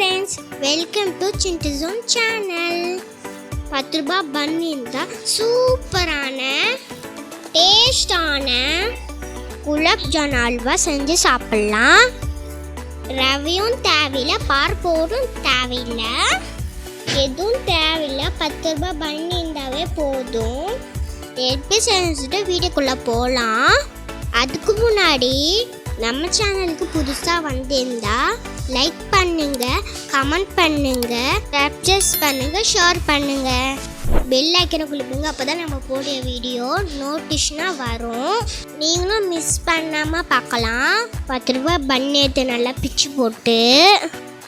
Friends welcome to சிண்டு channel பத்து ரூபா பன் இருந்தால் சூப்பரான டேஸ்டான குலாப் ஜான் அல்வா செஞ்சு சாப்பிட்லாம். ரவையும் தேவையில்லை பார்ப்போரும் தேவையில்லை. எதுவும் தேவையில்லை பத்து ரூபா பன் இருந்தாவே போதும். எப்படி செஞ்சுட்டு வீட்டுக்குள்ளே போகலாம். அதுக்கு முன்னாடி நம்ம சேனலுக்கு புதுசாக வந்திருந்தா லைக் பண்ணுங்க. கமெண்ட் பண்ணுங்க. சப்ஸ்கிரைப் பண்ணுங்க. ஷேர் பண்ணுங்க. பெல் ஐக்கனை குளிப்புங்க அப்போ தான் நம்ம போடிய வீடியோ நோட்டிஷனாக வரும். நீங்களும் மிஸ் பண்ணாமல் பார்க்கலாம். பத்து ரூபா பன் எடுத்து நல்லா பிச்சு போட்டு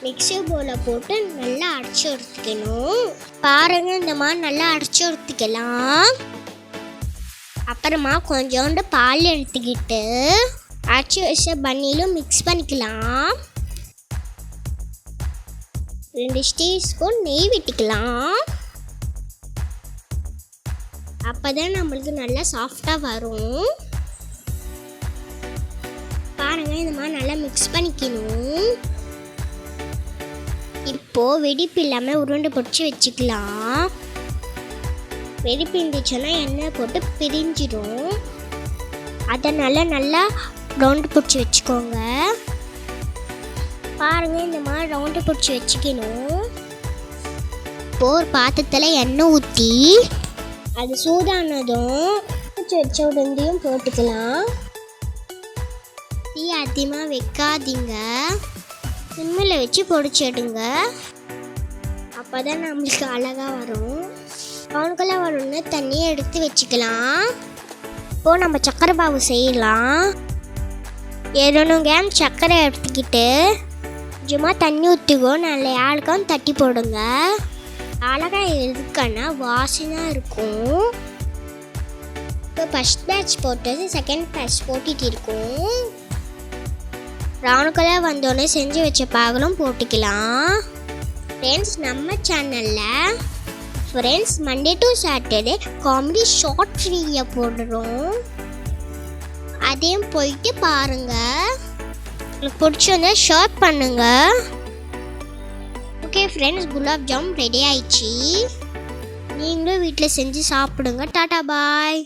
மிக்சி பவுலில் போட்டு நல்லா அடைச்சி எடுத்துக்கணும். பாருங்க இந்த மாதிரி நல்லா அரைச்சி எடுத்துக்கலாம். அப்புறமா கொஞ்சோண்டு பால் எடுத்துக்கிட்டு அரைச்சி வச்ச பன்னிலும் மிக்ஸ் பண்ணிக்கலாம். ரெண்டு டீஸ்பூன் நெய் விட்டுக்கலாம். அப்பதான் நம்மளுக்கு நல்லா சாஃப்டாக வரும். பாருங்கள் இந்த மாதிரி நல்லா மிக்ஸ் பண்ணிக்கணும். இப்போது வெடிப்பு இல்லாமல் உருண்டை பிடிச்சி வச்சுக்கலாம். வெடிப்பு இருந்துச்சுன்னா எண்ணெய் போட்டு பிரிஞ்சிடும். அதனால நல்லா ரவுண்டு பிடிச்சி வச்சுக்கோங்க. பாருங்க இந்த மாதிரி ரவுண்டு பிடிச்சி வச்சுக்கணும். போர் பாத்திரத்தில் எண்ணெய் ஊற்றி அது சூடானதும் பிடிச்சி வச்ச உடந்தையும் போட்டுக்கலாம். தீ அதிகமாக வைக்காதீங்க. சிம்மில் வச்சு பொடிச்சிடுங்க அப்போ தான் நம்மளுக்கு அழகாக வரும். கவுனுக்கெல்லாம் வரணும்னு தண்ணியை எடுத்து வச்சுக்கலாம். இப்போது நம்ம சக்கரை பாவு செய்யலாம். இருநூறு கிராம் சர்க்கரை எடுத்துக்கிட்டு கொஞ்சமாக தண்ணி ஊற்றிக்கோ நல்ல ஏழுக்கம் தட்டி போடுங்க. அழகாக எதுக்குன்னா வாசனாக இருக்கும். இப்போ ஃபஸ்ட் பேட்ச் போட்டது செகண்ட் பேட்ச் போட்டுட்டு இருக்கும். ப்ரௌன் கலர் வந்தோடனே செஞ்சு வச்ச பாகலும் போட்டுக்கலாம். ஃப்ரெண்ட்ஸ் நம்ம சேனலில் friends Monday to Saturday comedy short video போடுறோம். அதையும் போயிட்டு பாருங்கள் உங்களுக்கு பிடிச்சிருந்தா ஷேர் பண்ணுங்கள் okay friends gulab jam ready ஆயிடுச்சு. நீங்களும் வீட்டில் செஞ்சு சாப்பிடுங்க. டாட்டா பாய்